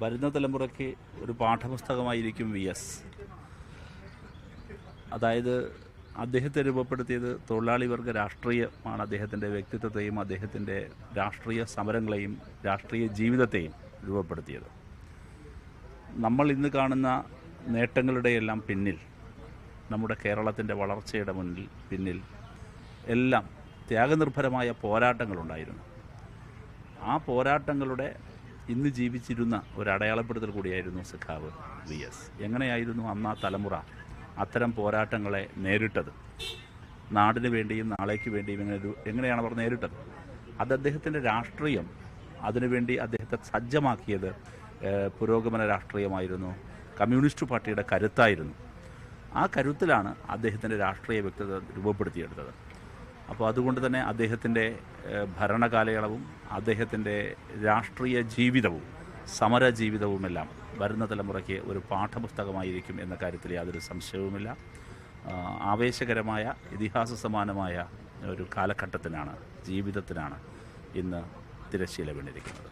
വരുന്ന തലമുറയ്ക്ക് ഒരു പാഠപുസ്തകമായിരിക്കും വി എസ്. അതായത് അദ്ദേഹത്തെ രൂപപ്പെടുത്തിയത് തൊഴിലാളി വർഗ രാഷ്ട്രീയമാണ് അദ്ദേഹത്തിന്റെ വ്യക്തിത്വത്തെയും അദ്ദേഹത്തിന്റെ രാഷ്ട്രീയ സമരങ്ങളെയും രാഷ്ട്രീയ ജീവിതത്തെയും രൂപപ്പെടുത്തിയത്. നമ്മൾ ഇന്ന് കാണുന്ന നേട്ടങ്ങളുടെയെല്ലാം പിന്നിൽ നമ്മുടെ കേരളത്തിന്റെ വളർച്ചയുടെ മുന്നിൽ പിന്നിൽ എല്ലാം ത്യാഗനിർഭരമായ പോരാട്ടങ്ങളുണ്ടായിരുന്നു. ആ പോരാട്ടങ്ങളുടെ ഇന്ന് ജീവിച്ചിരുന്ന ഒരു അടയാളപ്പെടുത്തൽ കൂടിയായിരുന്നു സഖാവ് വി എസ്. എങ്ങനെയായിരുന്നു അന്ന് ആ തലമുറ അത്തരം പോരാട്ടങ്ങളെ നേരിട്ടത്? നാടിന് വേണ്ടിയും നാളേക്ക് വേണ്ടിയും എങ്ങനെ എങ്ങനെയാണ് അവർ നേരിട്ടത്? അത് അദ്ദേഹത്തിന്റെ രാഷ്ട്രീയം അതിനുവേണ്ടി അദ്ദേഹത്തെ സജ്ജമാക്കിയത് പുരോഗമന രാഷ്ട്രീയമായിരുന്നു കമ്മ്യൂണിസ്റ്റ് പാർട്ടിയുടെ കരുത്തായിരുന്നു. ആ കരുത്തിലാണ് അദ്ദേഹത്തിന്റെ രാഷ്ട്രീയ വ്യക്തിത്വം രൂപപ്പെടുത്തിയെടുത്തത്. അപ്പോൾ അതുകൊണ്ട് തന്നെ അദ്ദേഹത്തിന്റെ ഭരണകാലയളവും അദ്ദേഹത്തിന്റെ രാഷ്ട്രീയ ജീവിതവും സമര ജീവിതവുമെല്ലാം വരുന്ന തലമുറയ്ക്ക് ഒരു പാഠപുസ്തകമായിരിക്കും എന്ന കാര്യത്തിൽ യാതൊരു സംശയവുമില്ല. ആവേശകരമായ ഇതിഹാസ സമാനമായ ഒരു കാലഘട്ടത്തിനാണ് ജീവിതത്തിനാണ് ഇന്ന് തിരശ്ശീല വീണിരിക്കുന്നത്.